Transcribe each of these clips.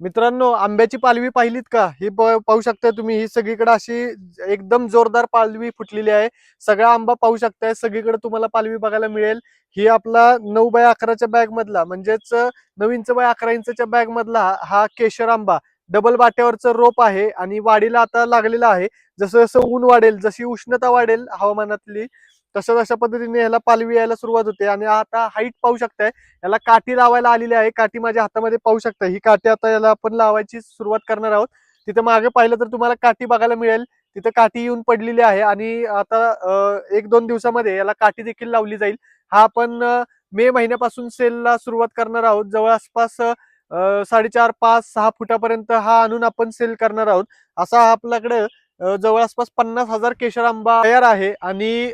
मित्रांनो आंब्याची पालवी पाहिलीत का? ही पाहू शकता तुम्ही ही सगळीकडे अशी एकदम जोरदार पालवी फुटलेली आहे. सगळा आंबा पाहू शकताय. सगळीकडे तुम्हाला पालवी बघायला मिळेल. ही आपला नऊ बाय अकराच्या बॅग मधला म्हणजेच नऊ इंच बाय अकरा इंचच्या बॅग मधला हा केशर आंबा. डबल बाट्यावरच रोप आहे आणि वाढीला आता लागलेला आहे. जसं जसं ऊन वाढेल जशी उष्णता वाढेल हवामानातली तसं तशा पद्धतीने ह्याला पालवी यायला सुरुवात होते. आणि आता हाईट पाहू शकताय. याला काठी लावायला आलेली आहे. काठी माझ्या हातामध्ये पाहू शकता ही काठी आता याला आपण लावायची सुरुवात करणार आहोत. तिथे मागे पाहिलं तर तुम्हाला काठी बघायला मिळेल. तिथे काठी येऊन पडलेली आहे. आणि आता एक दोन दिवसामध्ये याला काठी देखील लावली जाईल. हा आपण मे महिन्यापासून सेलला सुरुवात करणार आहोत. जवळ आसपास साडेचार पाच सहा फुटापर्यंत हा आणून आपण सेल करणार आहोत. असा आपल्याकडे जवळ जवळपास पन्नास हजार केशर आंबा तयार आहे आणि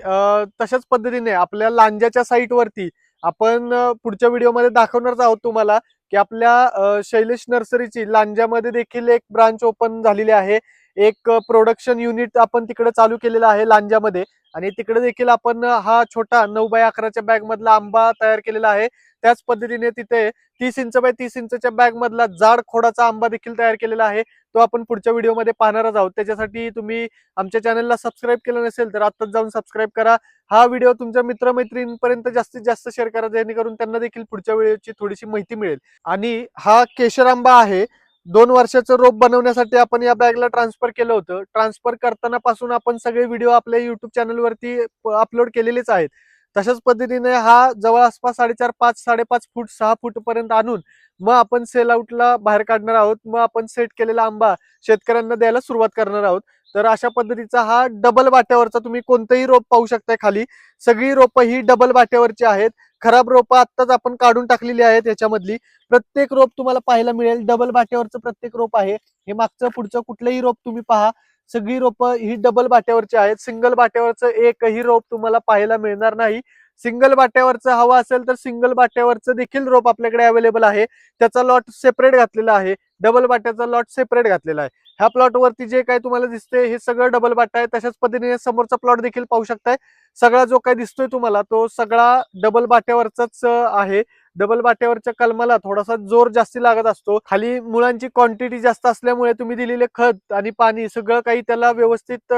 तशाच पद्धतीने आपल्या लांजाच्या साईट वरती आपण पुढच्या व्हिडिओमध्ये दाखवणारच आहोत तुम्हाला की आपल्या शैलेश नर्सरीची लांजामध्ये देखील एक ब्रांच ओपन झालेली आहे. एक प्रोडक्शन युनिट आपण तिकडे चालू केलेलं आहे लांजामध्ये आणि तिकडे देखील आपण हा छोटा नऊ बाय अकराच्या बॅग मधला आंबा तयार केलेला आहे. त्याच पद्धतीने तिथे तीस इंच बाय तीस इंचच्या बॅग मधला जाड खोडाचा आंबा देखील तयार केलेला आहे. तो आपण पुढच्या व्हिडिओमध्ये पाहणारच आहोत. त्याच्यासाठी तुम्ही आमच्या चॅनलला सबस्क्राईब केलं नसेल तर आत्ताच जाऊन सबस्क्राईब करा. हा व्हिडिओ तुमच्या मित्रमैत्रिणींपर्यंत जास्तीत जास्त शेअर करा जेणेकरून त्यांना देखील पुढच्या वेळेची थोडीशी माहिती मिळेल. आणि हा केशर आंबा आहे. दोन वर्षाचं रोप बनवण्यासाठी आपण या बॅगला ट्रान्सफर केलं होतं. ट्रान्सफर करताना पासून आपण सगळे व्हिडिओ आपल्या युट्यूब चॅनलवरती अपलोड केलेलेच आहेत. तशाच पद्धतीने हा जवळ आसपास साडेचार पाच साडेपाच फूट सहा फूट पर्यंत आणून मग आपण सेल आउटला बाहेर काढणार आहोत. मग आपण सेट केलेला आंबा शेतकऱ्यांना द्यायला सुरुवात करणार आहोत. तर अशा पद्धतीचा हा डबल वाट्यावरचा तुम्ही कोणतंही रोप पाहू शकताय खाली. सगळी रोपं ही डबल वाट्यावरची आहेत. खराब रोपं आत्ताच आपण काढून टाकलेली आहेत याच्यामधली प्रत्येक रोप तुम्हाला पाहायला मिळेल. डबल वाट्यावरचं प्रत्येक रोप आहे. हे मागचं पुढचं कुठलंही रोप तुम्ही पहा. सगळी रोपं ही डबल बाट्यावरची आहेत. सिंगल बाट्यावरचं एकही रोप तुम्हाला पाहायला मिळणार नाही. सिंगल बाट्यावरचं हवं असेल तर सिंगल बाट्यावरचं देखील रोप आपल्याकडे अवेलेबल आहे. त्याचा लॉट सेपरेट घातलेला आहे. डबल बाट्याचा लॉट सेपरेट घातलेला आहे. ह्या प्लॉट वरती जे काही तुम्हाला दिसते हे सगळं डबल बाटा आहे. तशाच पद्धतीने समोरचा प्लॉट देखील पाहू शकताय. सगळा जो काही दिसतोय तुम्हाला तो सगळा डबल बाट्यावरचाच आहे. डबल बाट्यावरच्या कलमाला थोडासा जोर जास्ती लागत असतो. खाली मुळांची क्वांटिटी जास्त असल्यामुळे तुम्ही दिलेले खत आणि पाणी सगळं काही त्याला व्यवस्थित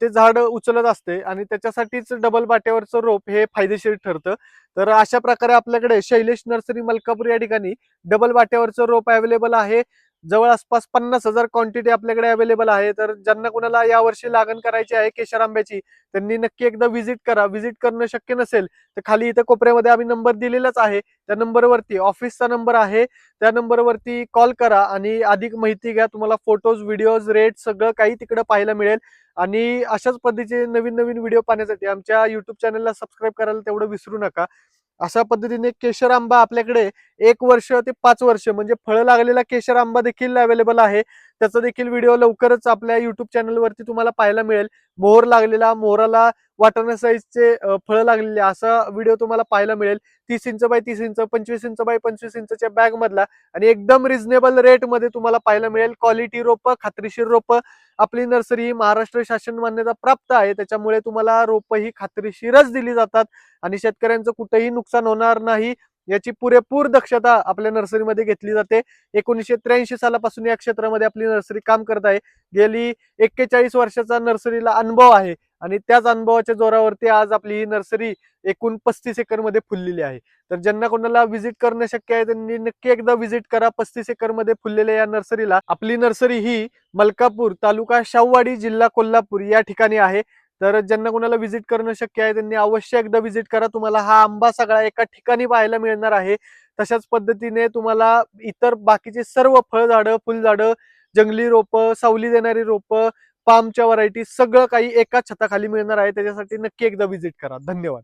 ते झाड उचलत असते आणि त्याच्यासाठीच डबल बाट्यावरचं रोप हे फायदेशीर ठरतं. तर अशा प्रकारे आपल्याकडे शैलेश नर्सरी मलकापूर या ठिकाणी डबल बाट्यावरचं रोप अवेलेबल आहे. जवळ आसपास पन्नास हजार क्वांटिटी आपल्याकडे अवेलेबल आहे. तर ज्यांना कोणाला यावर्षी लागण करायची आहे केशर आंब्याची त्यांनी नक्की एकदा व्हिजिट करा. व्हिजिट करणं शक्य नसेल तर खाली इथं कोपऱ्यामध्ये आम्ही नंबर दिलेलाच आहे. त्या नंबरवरती ऑफिसचा नंबर आहे. त्या नंबरवरती कॉल करा आणि अधिक माहिती घ्या. तुम्हाला फोटोज व्हिडिओज रेट सगळं काही तिकडं पाहायला मिळेल. आणि अशाच पद्धतीचे नवीन नवीन व्हिडिओ पाहण्यासाठी आमच्या युट्यूब चॅनलला सबस्क्राईब करायला तेवढं विसरू नका. अशा पद्धतीने केशर आंबा आपल्याकडे एक वर्ष ते पाच वर्ष म्हणजे फळं लागलेला केशर आंबा देखील अवेलेबल आहे. त्याचा देखील व्हिडिओ लवकरच आपल्या युट्यूब चॅनलवरती तुम्हाला पाहायला मिळेल. मोहर लागलेला मोहराला वाटाणा साईजचे फळं लागलेले असा व्हिडिओ तुम्हाला पाहायला मिळेल. तीस इंच बाय तीस इंच पंचवीस इंच बाय पंचवीस इंचच्या बॅग मधला आणि एकदम रिझनेबल रेटमध्ये तुम्हाला पाहायला मिळेल. क्वालिटी रोपं खात्रीशीर रोपं. आपली नर्सरी ही महाराष्ट्र शासन मान्यता प्राप्त आहे. त्याच्यामुळे तुम्हाला रोपं ही खात्रीशीरच दिली जातात आणि शेतकऱ्यांचं कुठेही नुकसान होणार नाही याची पुरेपूर दक्षता आपल्या नर्सरीमध्ये घेतली जाते. एकोणीसशे त्र्याऐंशी सालापासून या क्षेत्रामध्ये आपली नर्सरी काम करत आहे. गेली एक्केचाळीस वर्षाचा नर्सरीला अनुभव आहे. आणि त्याच अनुभवाच्या जोरावरती आज आपली ही नर्सरी एकूण पस्तीस एकरमध्ये फुललेली आहे. तर ज्यांना कोणाला व्हिजिट करणं शक्य आहे त्यांनी नक्की एकदा व्हिजिट करा. पस्तीस एकरमध्ये फुललेल्या या नर्सरीला आपली नर्सरी ही मलकापूर तालुका शाहवाडी जिल्हा कोल्हापूर या ठिकाणी आहे. तर ज्यांना कोणाला व्हिजिट करणं शक्य आहे त्यांनी अवश्य एकदा व्हिजिट करा. तुम्हाला हा आंबा सगळा एका ठिकाणी पाहायला मिळणार आहे. तशाच पद्धतीने तुम्हाला इतर बाकीचे सर्व फळझाडं फुलझाडं जंगली रोपं सावली देणारी रोपं पामच्या व्हरायटी सगळं काही एकाच छताखाली मिळणार आहे त्याच्यासाठी नक्की एकदा व्हिजिट करा. धन्यवाद.